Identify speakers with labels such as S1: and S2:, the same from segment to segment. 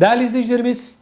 S1: Değerli izleyicilerimiz,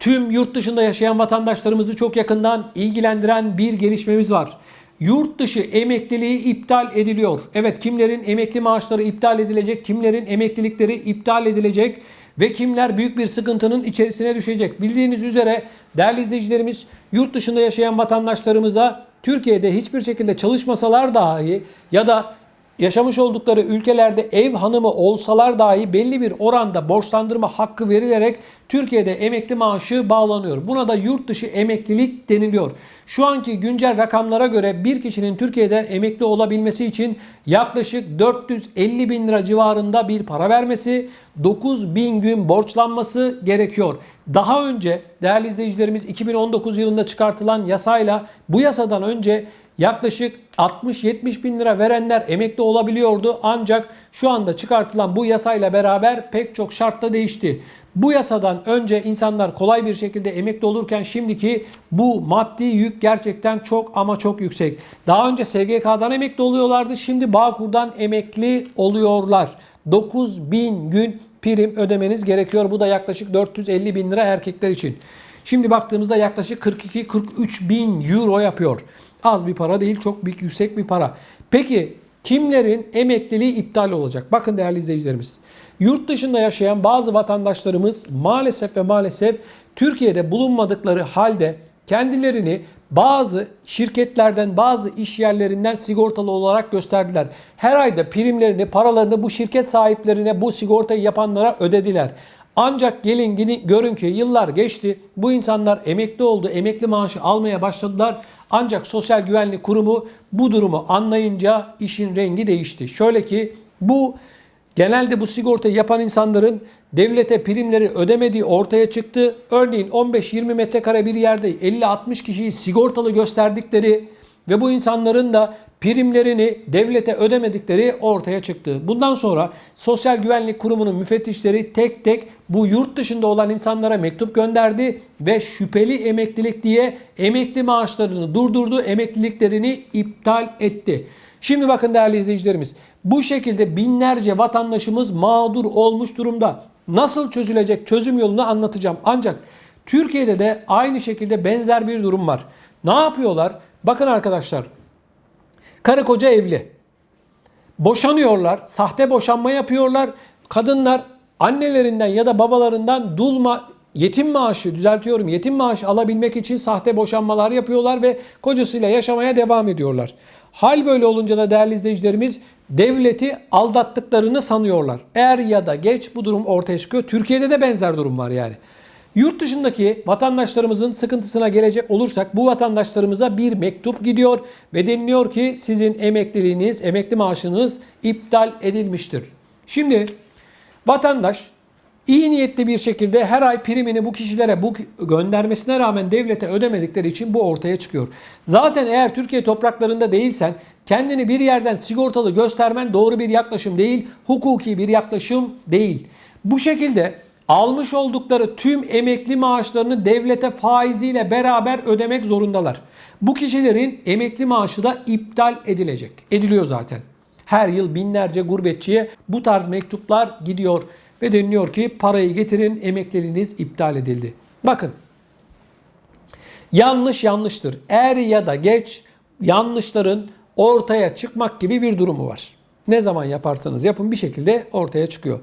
S1: tüm yurt dışında yaşayan vatandaşlarımızı çok yakından ilgilendiren bir gelişmemiz var. Yurt dışı emekliliği iptal ediliyor. Evet kimlerin emekli maaşları iptal edilecek, kimlerin emeklilikleri iptal edilecek ve kimler büyük bir sıkıntının içerisine düşecek. Bildiğiniz üzere değerli izleyicilerimiz yurt dışında yaşayan vatandaşlarımıza Türkiye'de hiçbir şekilde çalışmasalar dahi ya da yaşamış oldukları ülkelerde ev hanımı olsalar dahi belli bir oranda borçlandırma hakkı verilerek Türkiye'de emekli maaşı bağlanıyor. Buna da yurt dışı emeklilik deniliyor. Şu anki güncel rakamlara göre bir kişinin Türkiye'de emekli olabilmesi için yaklaşık 450 bin lira civarında bir para vermesi, 9 bin gün borçlanması gerekiyor. Daha önce değerli izleyicilerimiz 2019 yılında çıkartılan yasayla bu yasadan önce yaklaşık 60-70 bin lira verenler emekli olabiliyordu. Ancak şu anda çıkartılan bu yasayla beraber pek çok şartta değişti. Bu yasadan önce insanlar kolay bir şekilde emekli olurken şimdiki bu maddi yük gerçekten çok ama çok yüksek. Daha önce SGK'dan emekli oluyorlardı. Şimdi Bağkur'dan emekli oluyorlar. 9 bin gün prim ödemeniz gerekiyor. Bu da yaklaşık 450 bin lira erkekler için. Şimdi baktığımızda yaklaşık 42-43 bin euro yapıyor. Az bir para değil, çok büyük, yüksek bir para. Peki kimlerin emekliliği iptal olacak? Bakın değerli izleyicilerimiz. Yurt dışında yaşayan bazı vatandaşlarımız maalesef ve maalesef Türkiye'de bulunmadıkları halde kendilerini bazı şirketlerden, bazı iş yerlerinden sigortalı olarak gösterdiler. Her ayda primlerini, paralarını bu şirket sahiplerine, bu sigortayı yapanlara ödediler. Ancak gelin görün ki yıllar geçti. Bu insanlar emekli oldu, emekli maaşı almaya başladılar. Ancak Sosyal Güvenlik Kurumu bu durumu anlayınca işin rengi değişti. Şöyle ki bu genelde bu sigortayı yapan insanların devlete primleri ödemediği ortaya çıktı. Örneğin 15-20 metrekare bir yerde 50-60 kişiyi sigortalı gösterdikleri ve bu insanların da primlerini devlete ödemedikleri ortaya çıktı. Bundan sonra Sosyal Güvenlik Kurumu'nun müfettişleri tek tek bu yurt dışında olan insanlara mektup gönderdi ve şüpheli emeklilik diye emekli maaşlarını durdurdu, emekliliklerini iptal etti. Şimdi bakın değerli izleyicilerimiz, bu şekilde binlerce vatandaşımız mağdur olmuş durumda. Nasıl çözülecek çözüm yolunu anlatacağım. Ancak Türkiye'de de aynı şekilde benzer bir durum var. Ne yapıyorlar? Bakın arkadaşlar. Karı koca evli. Boşanıyorlar. Sahte boşanma yapıyorlar. Kadınlar annelerinden ya da babalarından dulma yetim maaşı düzeltiyorum yetim maaşı alabilmek için sahte boşanmalar yapıyorlar ve kocasıyla yaşamaya devam ediyorlar. Hal böyle olunca da değerli izleyicilerimiz devleti aldattıklarını sanıyorlar. Er ya da geç bu durum ortaya çıkıyor. Türkiye'de de benzer durum var yani. Yurt dışındaki vatandaşlarımızın sıkıntısına gelecek olursak bu vatandaşlarımıza bir mektup gidiyor ve deniliyor ki sizin emekliliğiniz, emekli maaşınız iptal edilmiştir. Şimdi vatandaş iyi niyetli bir şekilde her ay primini bu kişilere bu göndermesine rağmen devlete ödemedikleri için bu ortaya çıkıyor. Zaten eğer Türkiye topraklarında değilsen kendini bir yerden sigortalı göstermen doğru bir yaklaşım değil, hukuki bir yaklaşım değil. Bu şekilde almış oldukları tüm emekli maaşlarını devlete faiziyle beraber ödemek zorundalar. Bu kişilerin emekli maaşı da iptal edilecek. Ediliyor zaten. Her yıl binlerce gurbetçiye bu tarz mektuplar gidiyor ve deniliyor ki parayı getirin emekliliğiniz iptal edildi. Bakın yanlış yanlıştır. Er ya da geç yanlışların ortaya çıkmak gibi bir durumu var. Ne zaman yaparsanız yapın bir şekilde ortaya çıkıyor.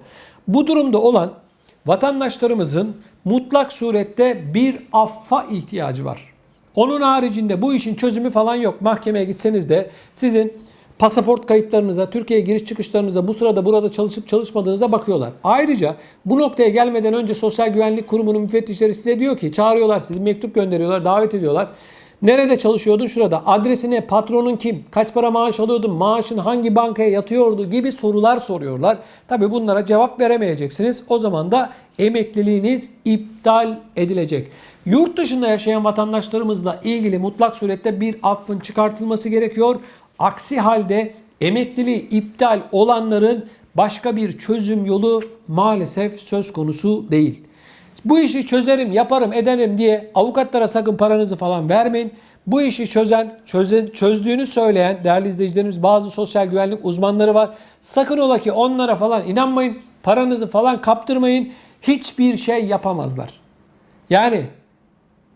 S1: Bu durumda olan vatandaşlarımızın mutlak surette bir affa ihtiyacı var. Onun haricinde bu işin çözümü falan yok. Mahkemeye gitseniz de sizin pasaport kayıtlarınıza, Türkiye'ye giriş çıkışlarınıza, bu sırada burada çalışıp çalışmadığınıza bakıyorlar. Ayrıca bu noktaya gelmeden önce Sosyal Güvenlik Kurumu'nun müfettişleri size diyor ki çağırıyorlar sizi, mektup gönderiyorlar, davet ediyorlar. Nerede çalışıyordun? Şurada. Adresine, patronun kim? Kaç para maaş alıyordun? Maaşın hangi bankaya yatıyordu? Gibi sorular soruyorlar. Tabi bunlara cevap veremeyeceksiniz. O zaman da emekliliğiniz iptal edilecek. Yurt dışında yaşayan vatandaşlarımızla ilgili mutlak surette bir affın çıkartılması gerekiyor. Aksi halde emekliliği iptal olanların başka bir çözüm yolu maalesef söz konusu değil. Bu işi çözerim, yaparım, ederim diye avukatlara sakın paranızı falan vermeyin. Bu işi çözen, çöze, çözdüğünü söyleyen değerli izleyicilerimiz bazı sosyal güvenlik uzmanları var. Sakın ola ki onlara falan inanmayın. Paranızı falan kaptırmayın. hiçbir şey yapamazlar. Yani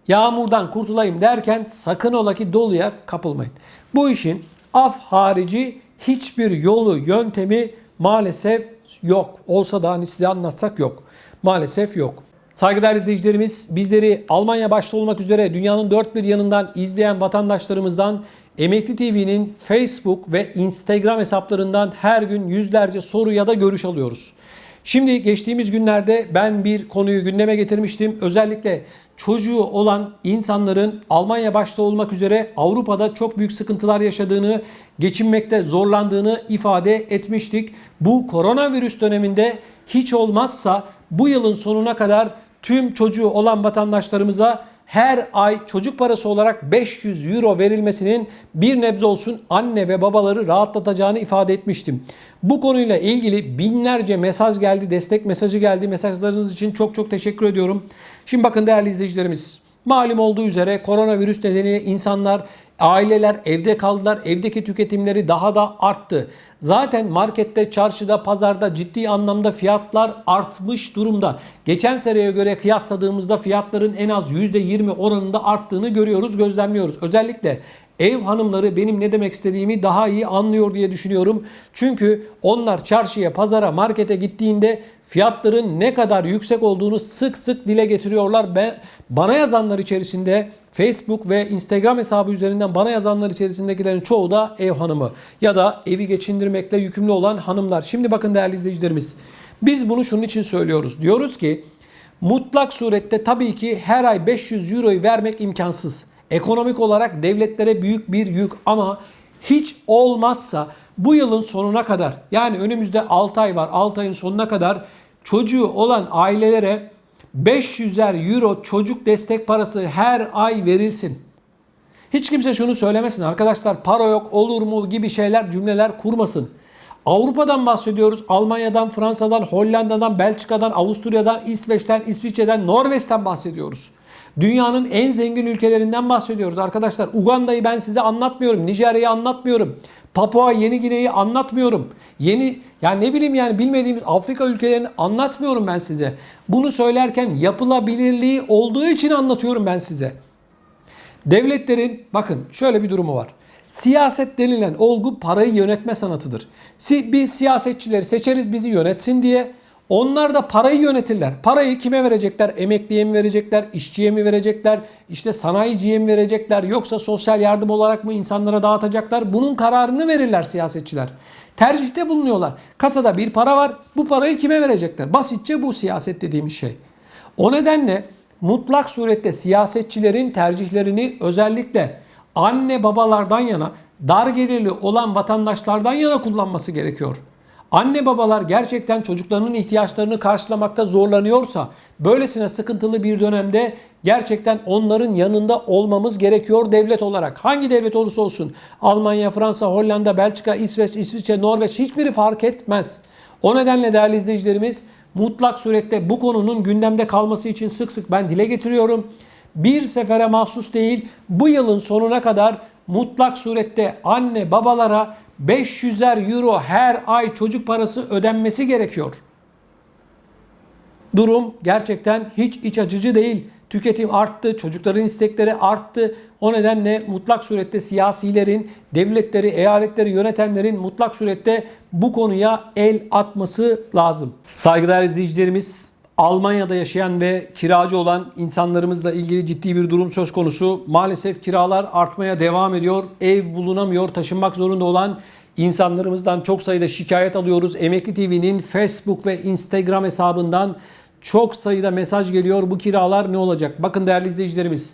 S1: yağmurdan kurtulayım derken sakın ola ki doluya kapılmayın. Bu işin af harici hiçbir yolu, yöntemi maalesef yok. Olsa da hani size anlatsak yok. Maalesef yok. Saygıdeğer izleyicilerimiz bizleri Almanya başta olmak üzere dünyanın dört bir yanından izleyen vatandaşlarımızdan Emekli TV'nin Facebook ve Instagram hesaplarından her gün yüzlerce soru ya da görüş alıyoruz. Şimdi geçtiğimiz günlerde ben bir konuyu gündeme getirmiştim. Özellikle çocuğu olan insanların Almanya başta olmak üzere Avrupa'da çok büyük sıkıntılar yaşadığını, geçinmekte zorlandığını ifade etmiştik. Bu koronavirüs döneminde hiç olmazsa bu yılın sonuna kadar tüm çocuğu olan vatandaşlarımıza her ay çocuk parası olarak 500 euro verilmesinin bir nebze olsun anne ve babaları rahatlatacağını ifade etmiştim. Bu konuyla ilgili binlerce mesaj geldi, destek mesajı geldi. Mesajlarınız için çok çok teşekkür ediyorum. Şimdi bakın değerli izleyicilerimiz. Malum olduğu üzere koronavirüs nedeniyle insanlar, aileler evde kaldılar. Evdeki tüketimleri daha da arttı. Zaten markette, çarşıda, pazarda ciddi anlamda fiyatlar artmış durumda. Geçen seneye göre kıyasladığımızda fiyatların en az %20 oranında arttığını görüyoruz, gözlemliyoruz. Özellikle ev hanımları benim ne demek istediğimi daha iyi anlıyor diye düşünüyorum. Çünkü onlar çarşıya, pazara, markete gittiğinde fiyatların ne kadar yüksek olduğunu sık sık dile getiriyorlar. Ben, bana yazanlar içerisinde Facebook ve Instagram hesabı üzerinden bana yazanlar içerisindekilerin çoğu da ev hanımı ya da evi geçindirmekle yükümlü olan hanımlar. Şimdi bakın değerli izleyicilerimiz biz bunu şunun için söylüyoruz. Diyoruz ki mutlak surette tabii ki her ay 500 euroyu vermek imkansız. Ekonomik olarak devletlere büyük bir yük ama hiç olmazsa bu yılın sonuna kadar yani önümüzde 6 ay var 6 ayın sonuna kadar çocuğu olan ailelere 500'er euro çocuk destek parası her ay verilsin. Hiç kimse şunu söylemesin arkadaşlar para yok olur mu gibi şeyler cümleler kurmasın. Avrupa'dan bahsediyoruz. Almanya'dan, Fransa'dan, Hollanda'dan, Belçika'dan, Avusturya'dan, İsveç'ten, İsviçre'den, Norveç'ten bahsediyoruz. Dünyanın en zengin ülkelerinden bahsediyoruz arkadaşlar. Uganda'yı ben size anlatmıyorum. Nijerya'yı anlatmıyorum. Papua Yeni Gine'yi anlatmıyorum. Yeni yani ne bileyim yani bilmediğimiz Afrika ülkelerini anlatmıyorum ben size. Bunu söylerken yapılabilirliği olduğu için anlatıyorum ben size. Devletlerin bakın şöyle bir durumu var. Siyaset denilen olgu parayı yönetme sanatıdır. Biz siyasetçileri seçeriz bizi yönetsin diye. Onlar da parayı yönetirler. Parayı kime verecekler? Emekliye mi verecekler? İşçiye mi verecekler? İşte sanayiciye mi verecekler? Yoksa sosyal yardım olarak mı insanlara dağıtacaklar? Bunun kararını verirler siyasetçiler. Tercihte bulunuyorlar. Kasada bir para var. Bu parayı kime verecekler? Basitçe bu siyaset dediğimiz şey. O nedenle mutlak surette siyasetçilerin tercihlerini özellikle anne babalardan yana dar gelirli olan vatandaşlardan yana kullanması gerekiyor. Anne babalar gerçekten çocuklarının ihtiyaçlarını karşılamakta zorlanıyorsa böylesine sıkıntılı bir dönemde gerçekten onların yanında olmamız gerekiyor devlet olarak. Hangi devlet olursa olsun Almanya, Fransa, Hollanda, Belçika, İsveç, İsviçre, Norveç hiçbiri fark etmez. O nedenle değerli izleyicilerimiz mutlak surette bu konunun gündemde kalması için sık sık ben dile getiriyorum. Bir sefere mahsus değil bu yılın sonuna kadar mutlak surette anne babalara 500'er euro her ay çocuk parası ödenmesi gerekiyor. Durum gerçekten hiç iç açıcı değil. Tüketim arttı, çocukların istekleri arttı. O nedenle mutlak surette siyasilerin, devletleri, eyaletleri yönetenlerin mutlak surette bu konuya el atması lazım. Saygıdeğer izleyicilerimiz, Almanya'da yaşayan ve kiracı olan insanlarımızla ilgili ciddi bir durum söz konusu. Maalesef kiralar artmaya devam ediyor. Ev bulunamıyor, taşınmak zorunda olan insanlarımızdan çok sayıda şikayet alıyoruz. Emekli TV'nin Facebook ve Instagram hesabından çok sayıda mesaj geliyor. Bu kiralar ne olacak? Bakın değerli izleyicilerimiz.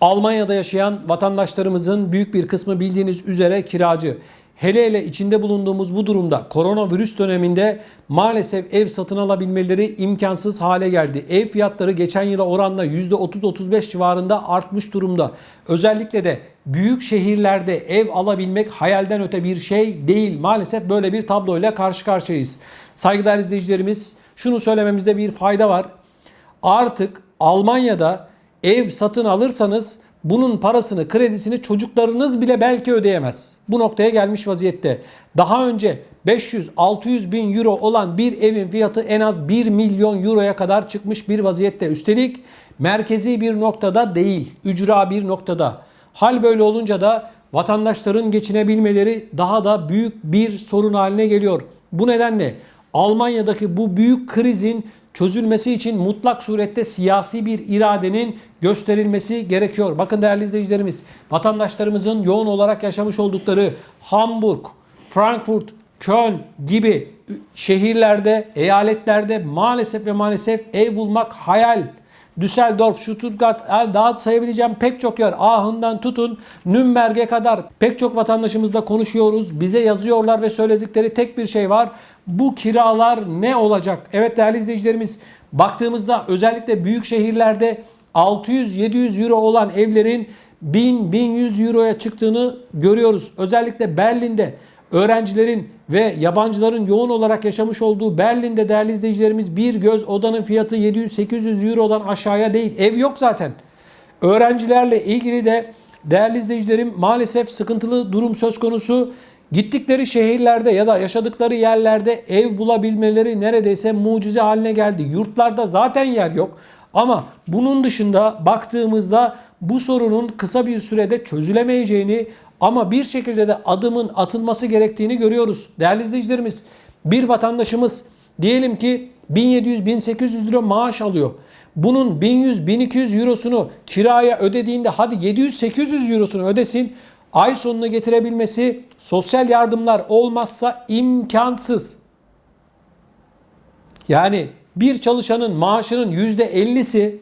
S1: Almanya'da yaşayan vatandaşlarımızın büyük bir kısmı bildiğiniz üzere kiracı. Hele hele içinde bulunduğumuz bu durumda koronavirüs döneminde maalesef ev satın alabilmeleri imkansız hale geldi. Ev fiyatları geçen yıla oranla %30-35 civarında artmış durumda. Özellikle de büyük şehirlerde ev alabilmek hayalden öte bir şey değil. Maalesef böyle bir tabloyla karşı karşıyayız. Saygıdeğer izleyicilerimiz şunu söylememizde bir fayda var. Artık Almanya'da ev satın alırsanız bunun parasını, kredisini çocuklarınız bile belki ödeyemez. Bu noktaya gelmiş vaziyette. Daha önce 500-600 bin euro olan bir evin fiyatı en az 1 milyon euroya kadar çıkmış bir vaziyette. Üstelik merkezi bir noktada değil, ücra bir noktada. Hal böyle olunca da vatandaşların geçinebilmeleri daha da büyük bir sorun haline geliyor. Bu nedenle Almanya'daki bu büyük krizin çözülmesi için mutlak surette siyasi bir iradenin gösterilmesi gerekiyor. Bakın değerli izleyicilerimiz, vatandaşlarımızın yoğun olarak yaşamış oldukları Hamburg, Frankfurt, Köln gibi şehirlerde, eyaletlerde maalesef ve maalesef ev bulmak hayal. Düsseldorf, Stuttgart, daha sayabileceğim pek çok yer. Ahından tutun Nürnberg'e kadar pek çok vatandaşımızla konuşuyoruz. Bize yazıyorlar ve söyledikleri tek bir şey var. Bu kiralar ne olacak? Evet değerli izleyicilerimiz baktığımızda özellikle büyük şehirlerde 600-700 euro olan evlerin 1000-1100 euroya çıktığını görüyoruz. Özellikle Berlin'de öğrencilerin ve yabancıların yoğun olarak yaşamış olduğu Berlin'de değerli izleyicilerimiz bir göz odanın fiyatı 700-800 Euro'dan aşağıya değil. Ev yok zaten. Öğrencilerle ilgili de değerli izleyicilerim maalesef sıkıntılı durum söz konusu. Gittikleri şehirlerde ya da yaşadıkları yerlerde ev bulabilmeleri neredeyse mucize haline geldi. Yurtlarda zaten yer yok. Ama bunun dışında baktığımızda bu sorunun kısa bir sürede çözülemeyeceğini ama bir şekilde de adımın atılması gerektiğini görüyoruz. Değerli izleyicilerimiz bir vatandaşımız diyelim ki 1700-1800 lira maaş alıyor. Bunun 1100-1200 eurosunu kiraya ödediğinde hadi 700-800 eurosunu ödesin. Ay sonuna getirebilmesi sosyal yardımlar olmazsa imkansız. Yani bir çalışanın maaşının %50'si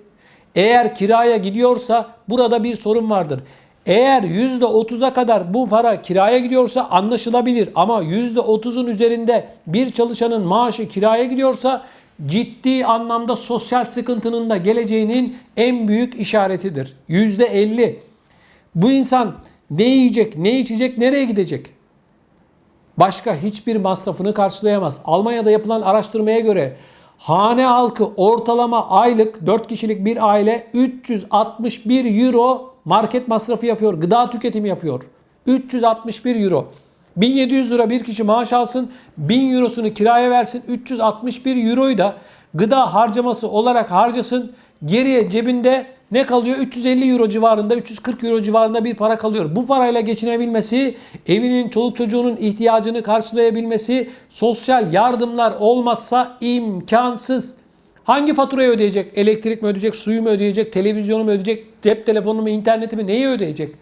S1: eğer kiraya gidiyorsa burada bir sorun vardır. Eğer %30'a kadar bu para kiraya gidiyorsa anlaşılabilir ama %30'un üzerinde bir çalışanın maaşı kiraya gidiyorsa ciddi anlamda sosyal sıkıntının da geleceğinin en büyük işaretidir. %50. Bu insan ne yiyecek, ne içecek, nereye gidecek? Başka hiçbir masrafını karşılayamaz. Almanya'da yapılan araştırmaya göre hane halkı ortalama aylık 4 kişilik bir aile 361 euro market masrafı yapıyor, gıda tüketimi yapıyor. 361 euro. 1700 lira bir kişi maaş alsın, 1000 eurosunu kiraya versin, 361 euroyu da gıda harcaması olarak harcasın. Geriye cebinde ne kalıyor? 350 euro civarında, 340 euro civarında bir para kalıyor. Bu parayla geçinebilmesi, evinin, çoluk çocuğunun ihtiyacını karşılayabilmesi, sosyal yardımlar olmazsa imkansız. Hangi faturayı ödeyecek? Elektrik mi ödeyecek, suyu mu ödeyecek, televizyonu mu ödeyecek, cep telefonu mu, interneti mi neyi ödeyecek?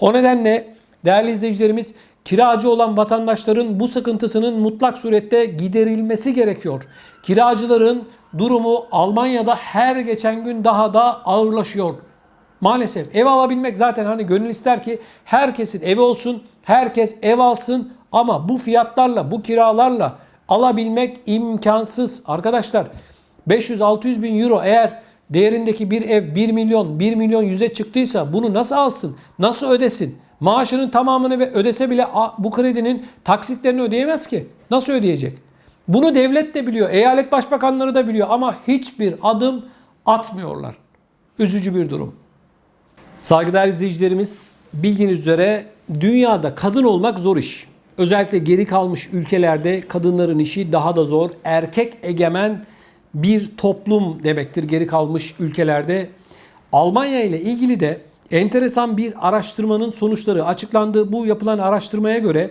S1: O nedenle değerli izleyicilerimiz kiracı olan vatandaşların bu sıkıntısının mutlak surette giderilmesi gerekiyor. Kiracıların durumu Almanya'da her geçen gün daha da ağırlaşıyor. Maalesef ev alabilmek zaten hani gönül ister ki herkesin evi olsun, herkes ev alsın ama bu fiyatlarla, bu kiralarla alabilmek imkansız. Arkadaşlar 500-600 bin euro eğer değerindeki bir ev 1 milyon, 1 milyon 100'e çıktıysa bunu nasıl alsın? Nasıl ödesin? Maaşının tamamını ve ödese bile bu kredinin taksitlerini ödeyemez ki. Nasıl ödeyecek? Bunu devlet de biliyor, eyalet başbakanları da biliyor ama hiçbir adım atmıyorlar. Üzücü bir durum. Saygıdeğer izleyicilerimiz bildiğiniz üzere dünyada kadın olmak zor iş. Özellikle geri kalmış ülkelerde kadınların işi daha da zor. Erkek egemen bir toplum demektir geri kalmış ülkelerde. Almanya ile ilgili de enteresan bir araştırmanın sonuçları açıklandı. Bu yapılan araştırmaya göre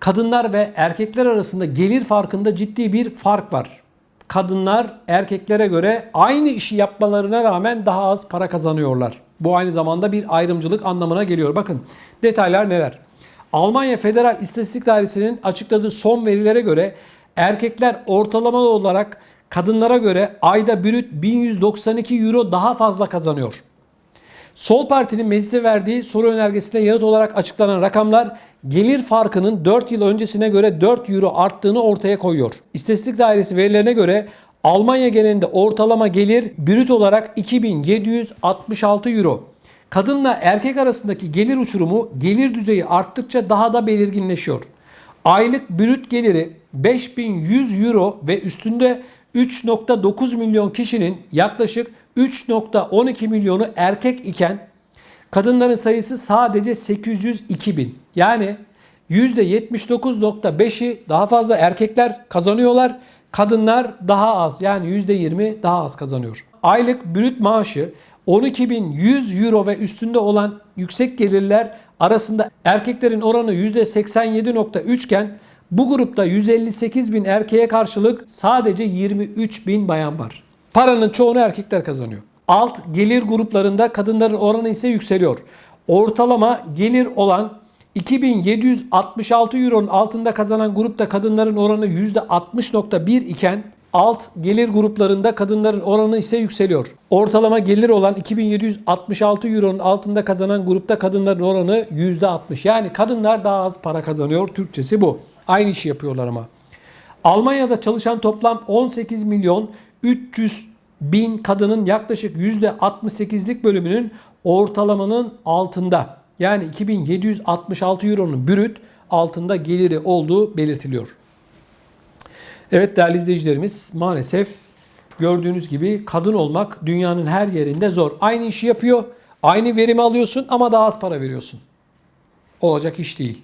S1: kadınlar ve erkekler arasında gelir farkında ciddi bir fark var. Kadınlar erkeklere göre aynı işi yapmalarına rağmen daha az para kazanıyorlar. Bu aynı zamanda bir ayrımcılık anlamına geliyor. Bakın detaylar neler? Almanya Federal İstatistik Dairesi'nin açıkladığı son verilere göre erkekler ortalamalı olarak kadınlara göre ayda brüt 1192 euro daha fazla kazanıyor. Sol Parti'nin meclise verdiği soru önergesinde yanıt olarak açıklanan rakamlar gelir farkının 4 yıl öncesine göre 4 euro arttığını ortaya koyuyor. İstatistik Dairesi verilerine göre Almanya genelinde ortalama gelir brüt olarak 2766 euro. Kadınla erkek arasındaki gelir uçurumu gelir düzeyi arttıkça daha da belirginleşiyor. Aylık brüt geliri 5100 euro ve üstünde 3.9 milyon kişinin yaklaşık 3.12 milyonu erkek iken Kadınların sayısı sadece 802 bin. Yani %79.5'i daha fazla erkekler kazanıyorlar. Kadınlar daha az yani %20 daha az kazanıyor. Aylık brüt maaşı 12.100 euro ve üstünde olan yüksek gelirler arasında erkeklerin oranı %87.3 iken bu grupta 158 bin erkeğe karşılık sadece 23 bin bayan var. Paranın çoğunu erkekler kazanıyor. Alt gelir gruplarında kadınların oranı ise yükseliyor. Ortalama gelir olan 2766 euronun altında kazanan grupta kadınların oranı %60.1 iken alt gelir gruplarında kadınların oranı ise yükseliyor. Ortalama gelir olan 2766 euronun altında kazanan grupta kadınların oranı %60. Yani kadınlar daha az para kazanıyor. Türkçesi bu. Aynı işi yapıyorlar ama. Almanya'da çalışan toplam 18 milyon 300 bin kadının yaklaşık %68'lik bölümünün ortalamanın altında. Yani 2766 euronun brüt altında geliri olduğu belirtiliyor. Evet değerli izleyicilerimiz maalesef gördüğünüz gibi kadın olmak dünyanın her yerinde zor. Aynı işi yapıyor, aynı verimi alıyorsun ama daha az para veriyorsun. Olacak iş değil.